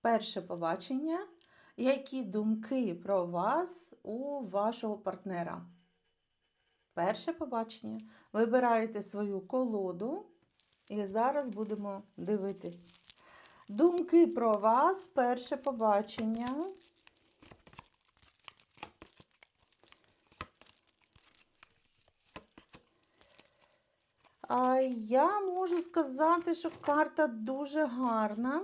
перше побачення. Які думки про вас у вашого партнера? Перше побачення. Вибираєте свою колоду і зараз будемо дивитись. Думки про вас, перше побачення. Я можу сказати, що карта дуже гарна.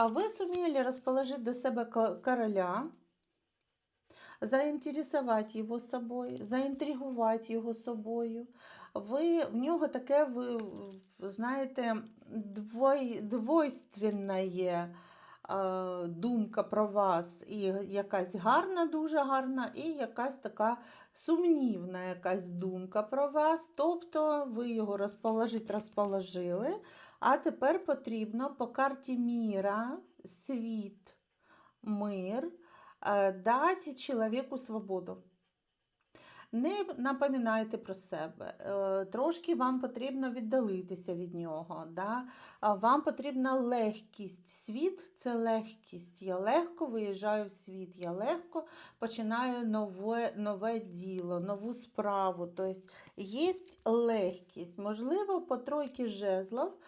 А вы сумели расположить до себя короля, заінтересувати його собою, заінтригувати його собою. Ви, в нього таке, ви знаєте, двой, двойственна є е, думка про вас. І якась гарна, дуже гарна, і якась така сумнівна якась думка про вас. Тобто ви його розположить, розположили. А тепер потрібно по карті міра, світ, мир е, дати чоловіку свободу. Не напоминайте про себе. Е, Трошки вам потрібно віддалитися від нього. Да? Вам потрібна легкість. Світ це легкість. Я легко виїжджаю в світ, я легко починаю нове, нове діло, нову справу. Тобто є легкість. Можливо, по тройки жезлов.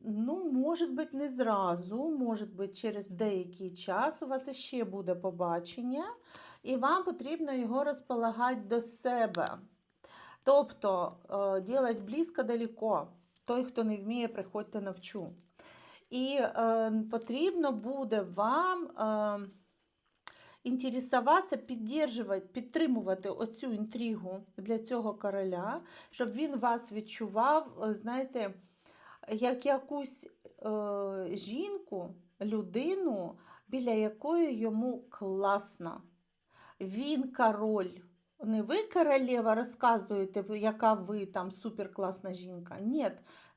Ну, може бути, не зразу, може бути, через деякий час у вас ще буде побачення, і вам потрібно його розполагати до себе. Тобто, е, ділать близько далеко. Той, хто не вміє, приходьте навчу. І е, потрібно буде вам е, інтересуватися, підтримувати, підтримувати оцю інтригу для цього короля, щоб він вас відчував, е, знаєте, як якусь е, жінку, людину, біля якої йому класно. Він король. Не ви королева розказуєте, яка ви там суперкласна жінка. Ні,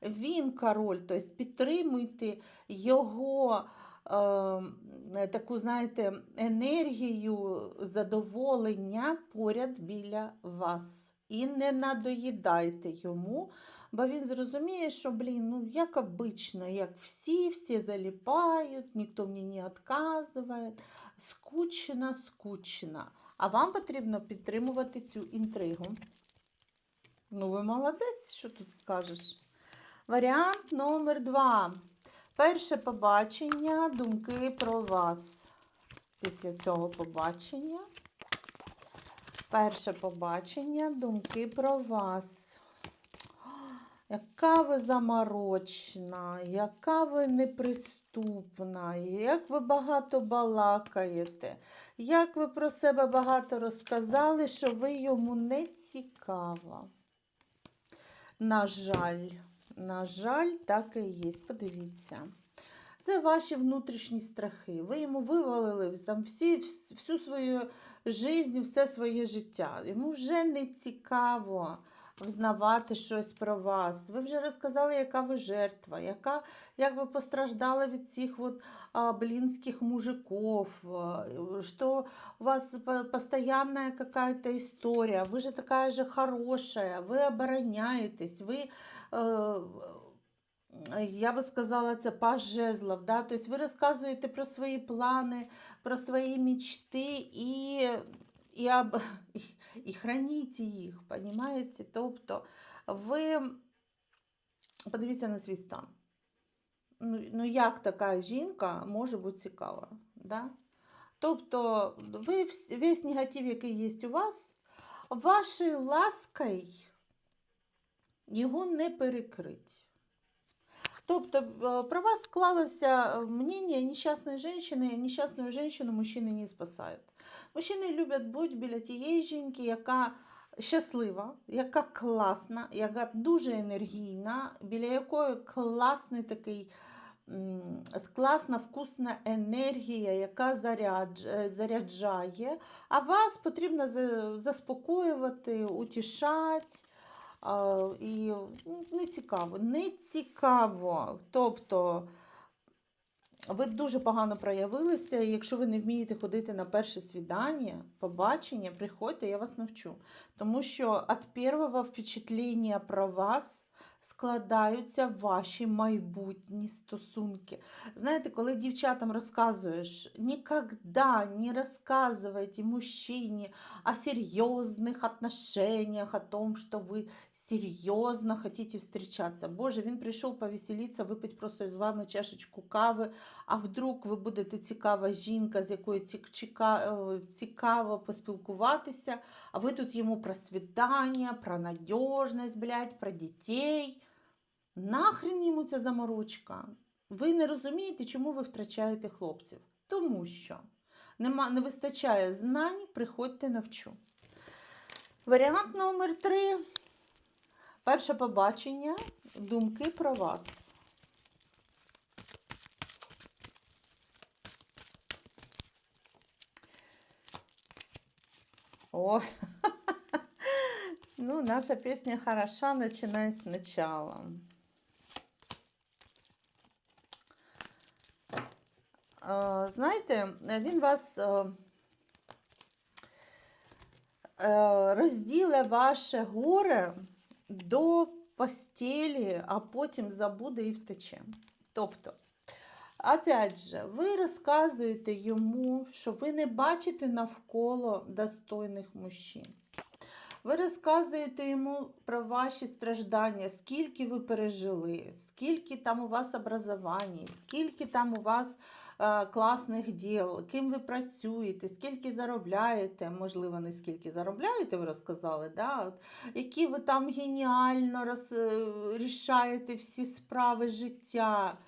він король, тобто підтримуйте його е, таку, знаєте, енергію задоволення поряд біля вас. І не надоїдайте йому, бо він зрозуміє, що, блін, ну як обично, як всі, всі заліпають, ніхто мені не відказує. Скучно, скучно. А вам потрібно підтримувати цю інтригу. Ну, ви молодець, що тут скажеш. Варіант номер два. Перше побачення, думки про вас. Після цього побачення. Перше побачення, думки про вас. Яка ви заморочна, яка ви неприступна, як ви багато балакаєте, як ви про себе багато розказали, що ви йому не цікава. На жаль, на жаль, так і є. Подивіться Це ваші внутрішні страхи. Ви йому вивалили там всі, всю свою життя, все своє життя. Йому вже не цікаво взнавати щось про вас. Ви вже розказали, яка ви жертва, яка, як ви постраждали від цих вот, а, блинских мужиков, а, что у вас по- постоянная какая-то история, вы же такая же хорошая, вы обороняетесь, вы, э, я би сказала, це паж жезлов, да? тобто ви розказуєте про свої плани, про свої мечти і, і, об, і, храніть їх, понимаєте? Тобто ви подивіться на свій стан. Ну, ну як така жінка може бути цікава? Да? Тобто ви весь негатив, який є у вас, вашою ласкою його не перекрить. Тобто е, про вас склалося мнение несчастной женщины, несчастную женщину мужчини не спасають. Мужчини люблять бути біля тієї жінки, яка щаслива, яка класна, яка дуже енергійна, біля якої класний такий класна вкусна енергія, яка е, заряджає. А вас потрібно заспокоювати, утішати. І ну, не цікаво, не цікаво. Тобто ви дуже погано проявилися, якщо ви не вмієте ходити на перше свідання, побачення, приходьте, я вас навчу. Тому що від першого впечатлення про вас складаються ваші майбутні стосунки. Знаєте, коли дівчатам розказуєш, ніколи не розказуйте мужчині о серйозних отношениях, о том, що ви серйозно хотите встречаться. Боже, він прийшов повеселитися, випити просто з вами чашечку кави, а вдруг ви будете цікава жінка, з якою е, цікаво поспілкуватися, а ви тут йому про свидання, про надіжність, блядь, про дітей. Нахрен йому ця заморочка? Ви не розумієте, чому ви втрачаєте хлопців? Тому що нема, не вистачає знань, приходьте навчу. Варіант номер три. Перше побачення, думки про вас. Ой, ну, наша песня хороша, начиная сначала. Знаєте, він вас е, е, розділе ваше горе до постелі, а потім забуде і втече. Тобто, опять же, ви розказуєте йому, що ви не бачите навколо достойних мужчин. Ви розказуєте йому про ваші страждання, скільки ви пережили, скільки там у вас образування, скільки там у вас е, класних діл, ким ви працюєте, скільки заробляєте, можливо, не скільки заробляєте, ви розказали, да? От, які ви там геніально роз, е, рішаєте всі справи життя.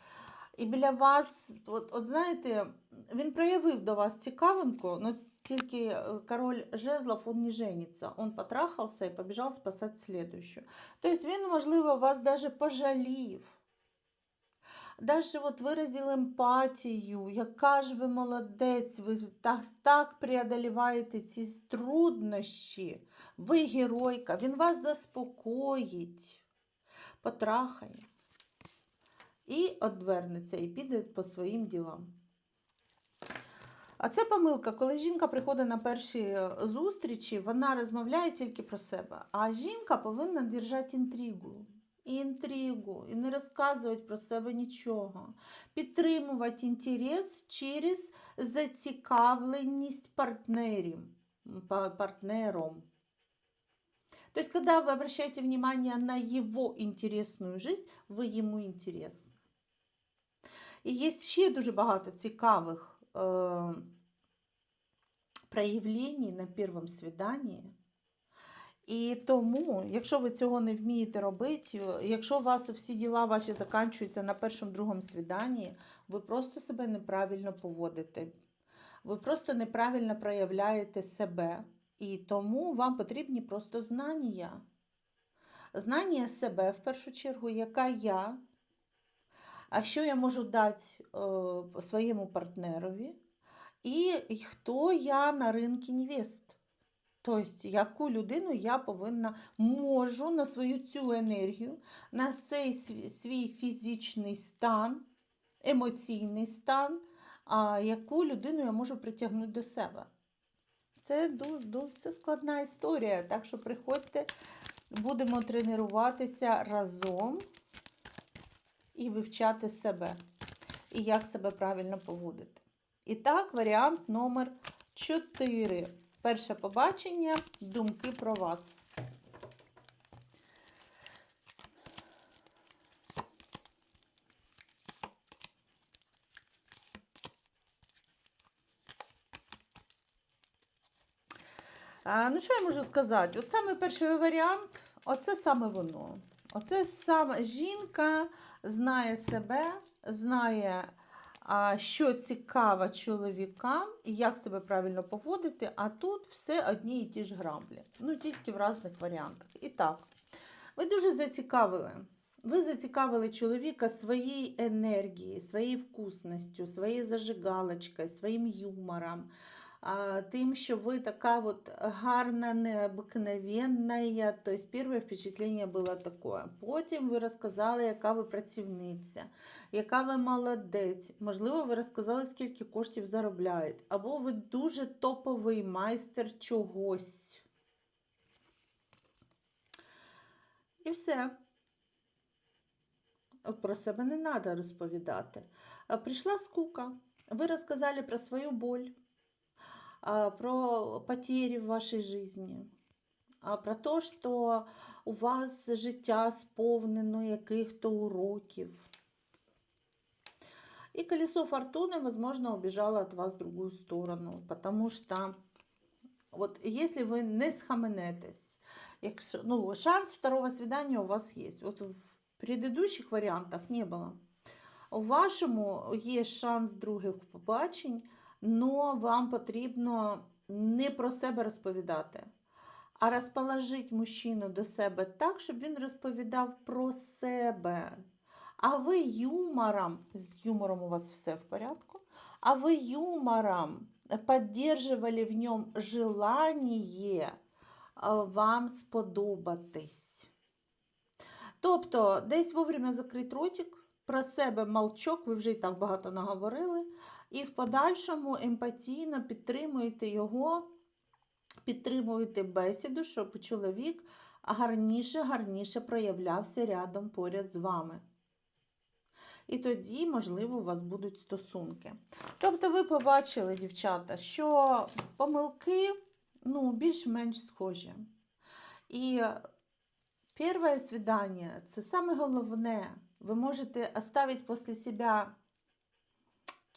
І біля вас, от, от знаєте, він проявив до вас цікавинку, но тільки е, король жезлов, он не женится. Он потрахався і побіжав спасати следующую. Тобто він, можливо, вас даже пожалів. Даже от виразив емпатію, яка ж ви молодець, ви так, так преодоліваєте ці труднощі. Ви геройка, він вас заспокоїть, потрахає і одвернеться, і піде по своїм ділам. А це помилка, коли жінка приходить на перші е, зустрічі, вона розмовляє тільки про себе. А жінка повинна держати інтригу. І інтригу, і не розказувати про себе нічого. Підтримувати інтерес через зацікавленість партнерів, партнером. То есть, когда вы обращаете внимание на его интересную жизнь, ви йому інтересні. І є ще дуже багато цікавих е, проявлень на першому свіданні. І тому, якщо ви цього не вмієте робити, якщо у вас всі діла ваші закінчуються на першому-другому свіданні, ви просто себе неправильно поводите. Ви просто неправильно проявляєте себе. І тому вам потрібні просто знання. Знання себе в першу чергу, яка я, а що я можу дати е, своєму партнерові, і хто я на ринку невест. Тобто, яку людину я повинна можу на свою цю енергію, на цей свій, фізичний стан, емоційний стан, а яку людину я можу притягнути до себе. Це дуже, складна історія. Так що приходьте, будемо тренуватися разом і вивчати себе, і як себе правильно поводити. І так, варіант номер 4. Перше побачення, думки про вас. Ну, що я можу сказати? От саме перший варіант, оце саме воно. Оце саме жінка знає себе, знає, що цікаво чоловікам як себе правильно поводити, а тут все одні і ті ж граблі. Ну, тільки в різних варіантах. І так, ви дуже зацікавили. Ви зацікавили чоловіка своєю енергією, своєю вкусністю, своєю зажигалочкою, своїм юмором, тим, що ви така от гарна, необикновенна. Тобто, перше впечатлення було таке. Потім ви розказали, яка ви працівниця, яка ви молодець. Можливо, ви розказали, скільки коштів заробляєте. Або ви дуже топовий майстер чогось. І все. про себе не треба розповідати. Прийшла скука, ви розказали про свою боль, про потери в вашій житті, а, про те, що у вас життя сповнено яких-то уроків. И колесо фортуны, возможно, убежало от вас в другую сторону, потому что вот если вы не схаменетесь, якщо- ну, шанс второго свидания у вас есть. Вот в предыдущих варіантах не було. У вашому є шанс других побачень, але вам потрібно не про себе розповідати, а розположити мужчину до себе так, щоб він розповідав про себе. А ви юмором, з юмором у вас все в порядку, а ви юмором поддерживали в ньому желание а, вам сподобатись. Тобто, десь вовремя закрити ротик, про себе молчок, ви вже і так багато наговорили, і в подальшому емпатійно підтримуєте його, підтримуєте бесіду, щоб чоловік гарніше, гарніше проявлявся рядом поряд з вами. І тоді, можливо, у вас будуть стосунки. Тобто, ви побачили, дівчата, що помилки ну, більш-менш схожі. І перше свидання це саме головне. Ви можете оставить после себя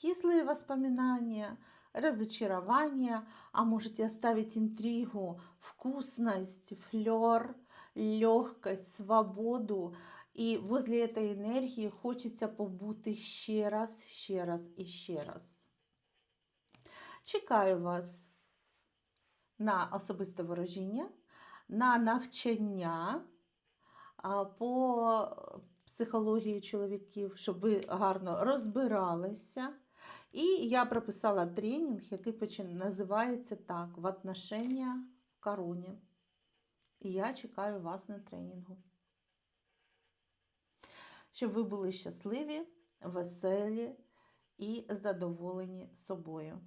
кислые воспоминания, разочарования, а можете оставить интригу, вкусность, флер, легкость, свободу. І возле этой енергії хочеться побути ще раз, ще раз і ще раз. Чекаю вас на особисте ворожіння, на навчання по психології чоловіків, щоб ви гарно розбиралися. І я прописала тренінг, який називається так: в отношення короні. І я чекаю вас на тренінгу. Щоб ви були щасливі, веселі і задоволені собою.